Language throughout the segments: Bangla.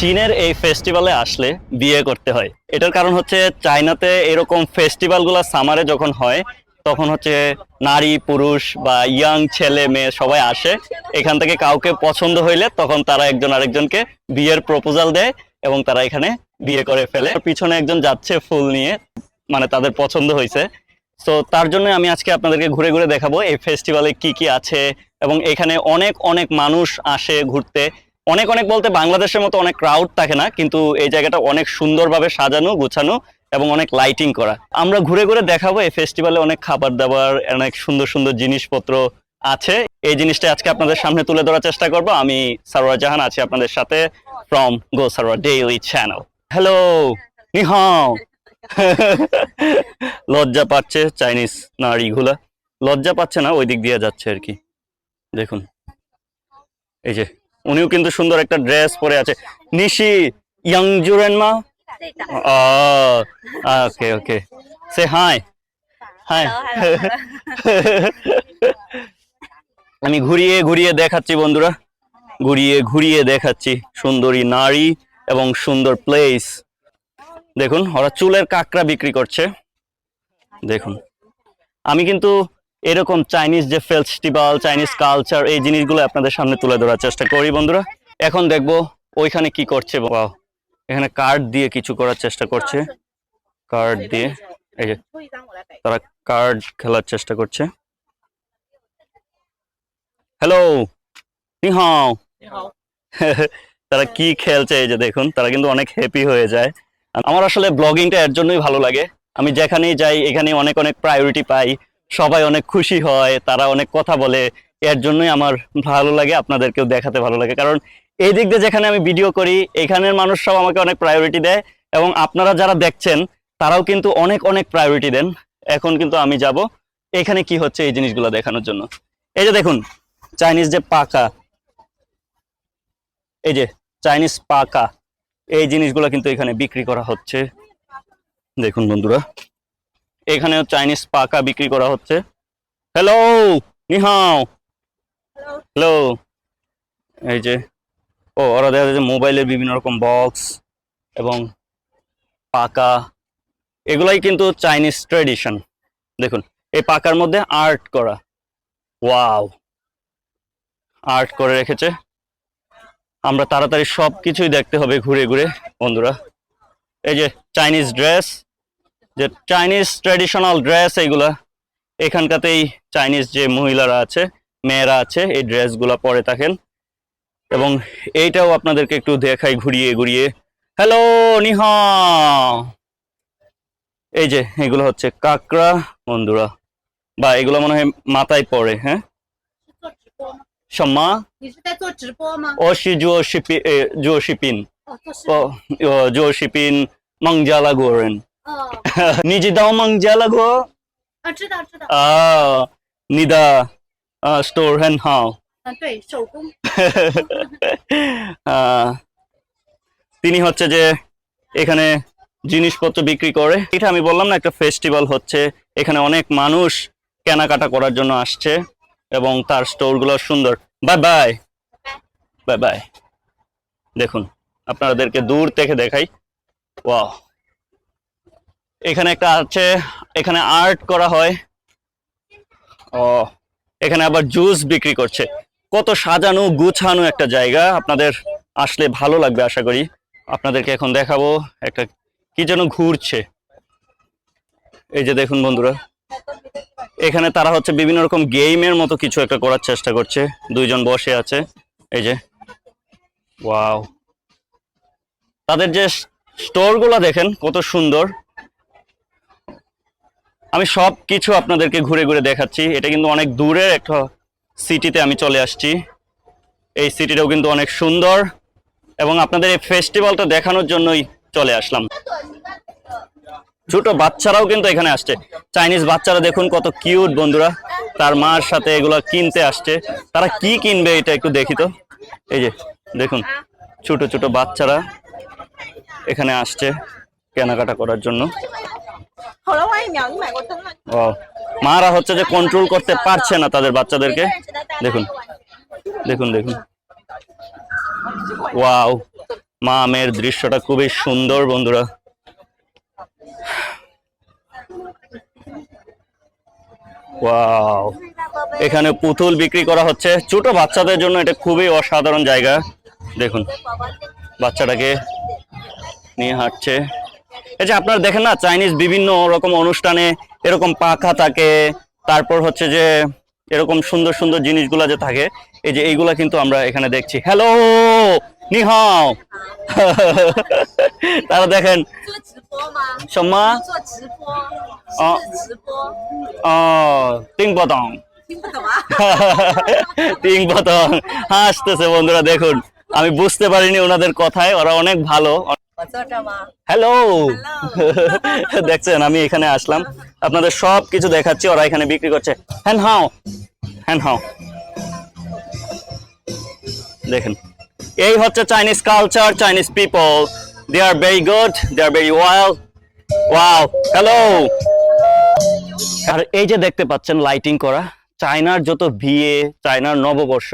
চীনের এই ফেস্টিভ্যালে আসলে বিয়ে করতে হয়। এটার কারণ হচ্ছে চায়নাতে এরকম ফেস্টিভ্যালগুলো সামারে যখন হয়, তখন হচ্ছে নারী, পুরুষ বা ইয়াং ছেলে, মেয়ে সবাই আসে। এখান থেকে কাউকে পছন্দ হইলে তখন তারা একজন আরেকজনকে বিয়ের প্রপোজাল দেয় এবং তারা এখানে বিয়ে করে ফেলে। পিছনে একজন যাচ্ছে ফুল নিয়ে মানে তাদের পছন্দ হয়েছে তো তার জন্য আমি আজকে আপনাদেরকে ঘুরে ঘুরে দেখাবো এই ফেস্টিভ্যালে কি কি আছে এবং এখানে অনেক অনেক মানুষ আসে ঘুরতে। অনেক অনেক বলতে বাংলাদেশের মতো অনেক ক্রাউড থাকে না, কিন্তু এই জায়গাটা অনেক সুন্দরভাবে সাজানো, গুছানো এবং অনেক লাইটিং করা। আমরা ঘুরে ঘুরে দেখাবো এই ফেস্টিভ্যালে অনেক খাবার দাবার অনেক সুন্দর সুন্দর জিনিসপত্র আছে। এই জিনিসটা আজকে আপনাদের সামনে তুলে ধরার চেষ্টা করব। আমি সারোয়ার জাহান, আছি আপনাদের সাথে from go Sarowar daily channel hello নিহাও লজ্জা পাচ্ছে চাইনিজ নারীগুলা। লজ্জা পাচ্ছে না ওই দিক দিয়ে যাচ্ছে আর কি। দেখুন। এই যে উনিও কিন্তু সুন্দর একটা ড্রেস পরে আছে। নিশি ইয়াংজুরেন মা。ওকে ওকে সে হাই হাই আমি ঘুরিয়ে ঘুরিয়ে দেখাচ্ছি বন্ধুরা। ঘুরিয়ে ঘুরিয়ে দেখাচ্ছি সুন্দরী নারী এবং সুন্দর প্লেস দেখুন ওরা চুলের কাঁকড়া বিক্রি করছে। দেখুন। আমি কিন্তু এরকম চাইনিজ যে ফেস্টিভ্যাল চাইনিজ কালচার এই জিনিসগুলো আপনাদের সামনে তুলে ধরার চেষ্টা করি বন্ধুরা। এখন দেখব ওইখানে কি করছে। বাবা এখানে কার্ড দিয়ে কিছু করার চেষ্টা করছে। কার্ড দিয়ে এই যে তারা কার্ড খেলার চেষ্টা করছে। হ্যালো নিহাও। তারা কি খেলছে এই যে দেখুন তারা কিন্তু অনেক হ্যাপি হয়ে যায়। আমার আসলে ব্লগিংটা এর জন্যই ভালো লাগে। আমি যেখানেই যাই এখানে অনেক অনেক প্রায়োরিটি পাই। সবাই অনেক খুশি হয়, তারা অনেক কথা বলে। এর জন্যই আমার ভালো লাগে, আপনাদেরকেও দেখাতে ভালো লাগে। কারণ এই দিক দিয়ে যেখানে আমি ভিডিও করি, এখানের মানুষ সব আমাকে অনেক প্রায়োরিটি দেয় এবং আপনারা যারা দেখছেন, তারাও কিন্তু অনেক অনেক প্রায়োরিটি দেন। এখন কিন্তু আমি যাব। এখানে কি হচ্ছে এই জিনিসগুলো দেখানোর জন্য? এই যে দেখুন চাইনিজ যে পাকা, এই যে চাইনিজ পাকা, এই জিনিসগুলো কিন্তু এখানে বিক্রি করা হচ্ছে। দেখুন বন্ধুরা। এখানেও চাইনিজ পাকা বিক্রি করা হচ্ছে। হ্যালো নিহাও। হ্যালো এই যে, ও, ওরা দেখা যাচ্ছে মোবাইলের বিভিন্ন রকম বক্স এবং পাকা। এগুলাই কিন্তু চাইনিজ ট্রেডিশন দেখুন, এই পাকার মধ্যে আর্ট করা। ওয়াও আর্ট করে রেখেছে। আমরা তাড়াতাড়ি সব কিছুই দেখতে হবে ঘুরে ঘুরে, বন্ধুরা। এই যে চাইনিজ ড্রেস যে চাইনিজ ট্র্যাডিশনাল ড্রেস এইগুলা এখানকাতেই চাইনিজ যে মহিলারা আছে মেয়েরা আছে এই ড্রেসগুলা পরে থাকেন। এবং এইটাও আপনাদেরকে একটু দেখাই ঘুরিয়ে ঘুরিয়ে। হ্যালো নিহ! এই যে এগুলো হচ্ছে কাকড়া বন্ধুরা বা এগুলো মনে হয় মাথায় পড়ে হ্যাঁ? সম্মা? অশি জুয়িন জুয়িন মংজালা গোরেন। 니지다 망자라고 아 니다 아 스토어 헨하우 তিনি হচ্ছে যে এখানে জিনিসপত্র বিক্রি করে। এটা আমি বললাম না একটা ফেস্টিভ্যাল হচ্ছে। এখানে অনেক মানুষ কেনাকাটা করার জন্য আসছে এবং তার স্টোরগুলো সুন্দর। Bye bye. Bye bye. দেখুন আপনাদেরকে দূর থেকে দেখাই। ওয়াও। এখানে একটা আছে, এখানে আর্ট করা হয়। ও, এখানে আবার জুস বিক্রি করছে। কত সাজানো, গুছানো একটা জায়গা। আপনাদের আসলে ভালো লাগবে, আশা করি। আপনাদেরকে এখন দেখাবো একটা কি যেন ঘুরছে। এই যে দেখুন বন্ধুরা, এখানে তারা হচ্ছে বিভিন্ন রকম গেমের মতো কিছু একটা করার চেষ্টা করছে। দুইজন বসে আছে, এই যে। ওয়াও তাদের যে স্টোরগুলো দেখেন, কত সুন্দর। আমি সব কিছু আপনাদেরকে ঘুরে ঘুরে দেখাচ্ছি। এটা কিন্তু অনেক দূরের একটা সিটিতে আমি চলে আসছি। এই সিটিটাও কিন্তু অনেক সুন্দর এবং আপনাদের এই ফেস্টিভ্যালটা দেখানোর জন্যই চলে আসলাম। ছোট বাচ্চারাও কিন্তু এখানে আসছে। চাইনিজ বাচ্চারা দেখুন কত কিউট বন্ধুরা। তার মার সাথে এগুলো কিনতে আসছে। তারা কি কিনবে এটা একটু দেখি তো। এই যে, দেখুন, ছোট ছোট বাচ্চারা এখানে আসছে কেনাকাটা করার জন্য। মারা হচ্ছে যে কন্ট্রোল করতে পারছে না তাদের বাচ্চাদেরকে। দেখুন দেখুন দেখুন। ওয়াও মা মেয়ের দৃশ্যটা খুবই সুন্দর, বন্ধুরা। ওয়াও এখানে পুতুল বিক্রি করা হচ্ছে। ছোট বাচ্চাদের জন্য এটা খুবই অসাধারণ জায়গা। দেখুন, বাচ্চাটাকে নিয়ে হাঁটছে। এই যে আপনারা দেখেন না চাইনিজ বিভিন্ন রকম অনুষ্ঠানে এরকম পাখা থাকে, তারপর হচ্ছে যে এরকম সুন্দর সুন্দর জিনিসগুলা যে থাকে, এই যে এইগুলা কিন্তু আমরা এখানে দেখছি। হ্যালো নিহাও। তারা দেখেন, সম্মা। ও তিন পতং তিন পতং হাসতেছে বন্ধুরা, দেখুন। আমি বুঝতে পারিনি ওনাদের কথায়, ওরা অনেক ভালো। হ্যালো দেখছেন আমি এখানে আসলাম। আপনাদের সব কিছু দেখাচ্ছি ওরা এখানে বিক্রি করছে। হ্যান হাও! হ্যান হাও! দেখেন এই হচ্ছে Chinese culture Chinese people they are very good they are very well wow hello আর এই যে দেখতে পাচ্ছেন লাইটিং করা চায়নার যত বিয়ে চায়নার নববর্ষ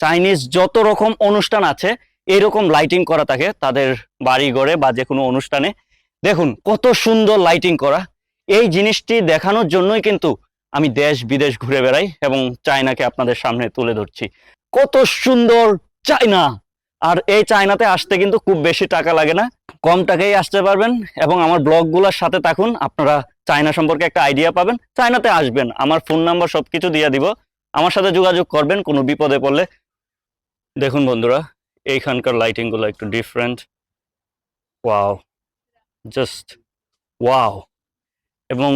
চাইনিজ যত রকম অনুষ্ঠান আছে এরকম লাইটিং করা থাকে তাদের বাড়ি ঘরে বা যে কোনো অনুষ্ঠানে। দেখুন, কত সুন্দর লাইটিং করা। এই জিনিসটি দেখানোর জন্যই কিন্তু আমি দেশ বিদেশ ঘুরে বেড়াই এবং চায়নাকে আপনাদের সামনে তুলে ধরছি। কত সুন্দর চায়না! আর এই চায়নাতে আসতে কিন্তু খুব বেশি টাকা লাগে না। কম টাকায় আসতে পারবেন এবং আমার ব্লগগুলোর সাথে থাকুন, আপনারা চায়না সম্পর্কে একটা আইডিয়া পাবেন। চায়নাতে আসবেন, আমার ফোন নাম্বার সবকিছু দিয়ে দিব। আমার সাথে যোগাযোগ করবেন, কোনো বিপদে পড়লে। দেখুন বন্ধুরা এইখানকার লাইটিংগুলো একটু ডিফারেন্ট ওয়াও জাস্ট ওয়াও এবং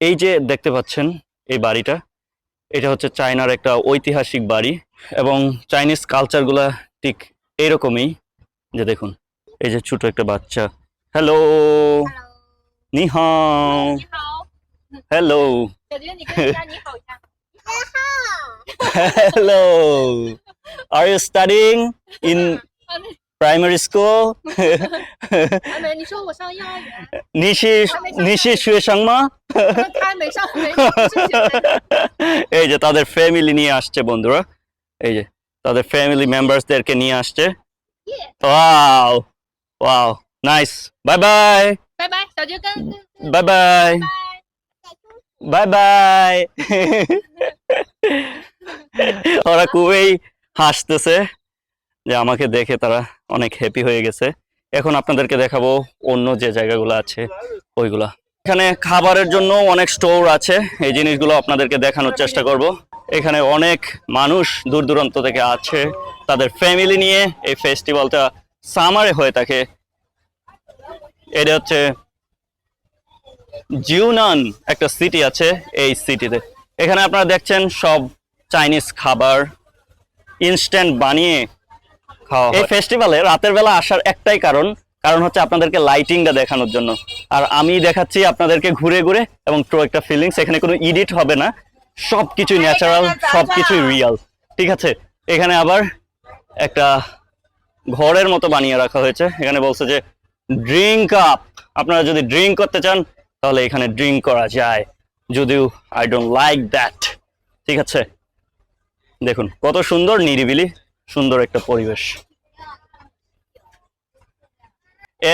এই যে দেখতে পাচ্ছেন এই বাড়িটা এটা হচ্ছে চায়নার একটা ঐতিহাসিক বাড়ি এবং চাইনিজ কালচারগুলা ঠিক এইরকমই যে দেখুন এই যে ছোট একটা বাচ্চা। Hello নিহাও। Hello 小杰，你跟人家你好一下。 hello are you studying in 阿美， primary school 阿美，你说我上幼儿园，你是你是学生吗他没上，没上，不是学生。 এই যে তাদের ফ্যামিলি নিয়ে আসছে বন্ধুরা এই যে তাদের ফ্যামিলি মেম্বারসদেরকে নিয়ে আসছে wow wow nice bye bye 拜拜，小杰跟跟 bye bye bye bye ওরা খুবই হাসতেছে যে আমাকে দেখে তারা অনেক হ্যাপি হয়ে গেছে। এখন আপনাদেরকে দেখাবো অন্য যে জায়গাগুলো আছে, ওইগুলা। এখানে খাবারের জন্য অনেক স্টোর আছে, এই জিনিসগুলো আপনাদেরকে দেখানোর চেষ্টা করব। এখানে অনেক মানুষ দূর দূরান্ত থেকে আছে তাদের ফ্যামিলি নিয়ে এই ফেস্টিভ্যালটা সামারে হয়ে থাকে। এটা হচ্ছে জিউনান একটা সিটি আছে, এই সিটিতে এখানে আপনারা দেখছেন সব চাইনিজ খাবার ইনস্ট্যান্ট বানিয়ে খাওয়া এই ফেস্টিভ্যালে রাতের বেলা আসার একটাই কারণ কারণ হচ্ছে আপনাদেরকে লাইটিংটা দেখানোর জন্য। আর আমি দেখাচ্ছি আপনাদেরকে ঘুরে ঘুরে এবং ট্রো একটা ফিলিংস এখানে কোনো এডিট হবে না। সব কিছুই ন্যাচারাল সব কিছুই রিয়াল ঠিক আছে? এখানে আবার একটা ঘরের মতো বানিয়ে রাখা হয়েছে। এখানে বলছে যে ড্রিঙ্ক আপ আপনারা যদি ড্রিঙ্ক করতে চান তাহলে এখানে ড্রিঙ্ক করা যায়। যদিও আই ডোন্ট লাইক দ্যাট ঠিক আছে? দেখুন, কত সুন্দর, নিরিবিলি, সুন্দর একটা পরিবেশ।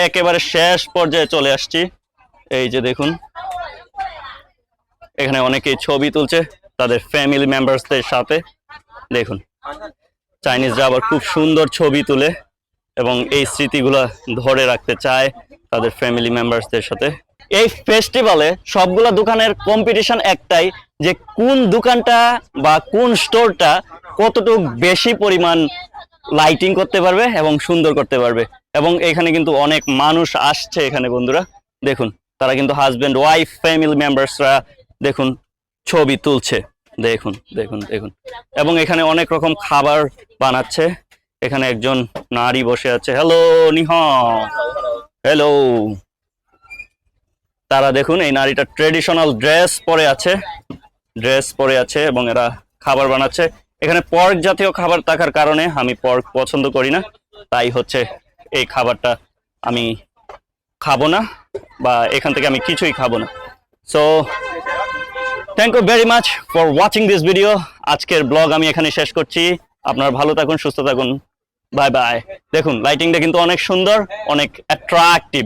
একেবারে শেষ পর্যায়ে চলে আসছি। এই যে দেখুন, এখানে অনেকেই ছবি তুলছে তাদের ফ্যামিলি মেম্বারসদের সাথে। দেখুন, চাইনিজরা আবার খুব সুন্দর ছবি তুলে এবং এই স্মৃতিগুলা ধরে রাখতে চায় তাদের ফ্যামিলি মেম্বারসদের সাথে। এই ফেস্টিভ্যালে সবগুলা দোকানের কম্পিটিশন একটাই যে কোন দোকানটা বা কোন স্টোরটা কতটুকু বেশি পরিমাণ লাইটিং করতে পারবে এবং সুন্দর করতে পারবে। এবং এখানে কিন্তু অনেক মানুষ আসছে এখানে বন্ধুরা। দেখুন, তারা কিন্তু হাজবেন্ড ওয়াইফ ফ্যামিলি মেম্বার্সরা দেখুন, ছবি তুলছে। দেখুন দেখুন দেখুন। এবং এখানে অনেক রকম খাবার বানাচ্ছে। এখানে একজন নারী বসে আছে। হ্যালো নিহ হ্যালো তারা দেখুন, এই নারীটা ট্রেডিশনাল ড্রেস পরে আছে। ড্রেস পরে আছে এবং এরা খাবার বানাচ্ছে। এখানে পর্ক জাতীয় খাবার থাকার কারণে আমি পর্ক পছন্দ করি না। তাই হচ্ছে এই খাবারটা আমি খাব না বা এখান থেকে আমি কিছুই খাব না। So thank you very much for watching this video আজকের ব্লগ আমি এখানে শেষ করছি। আপনারা ভালো থাকুন, সুস্থ থাকুন। বাই বাই দেখুন লাইটিংটা কিন্তু অনেক সুন্দর, অনেক অ্যাট্রাকটিভ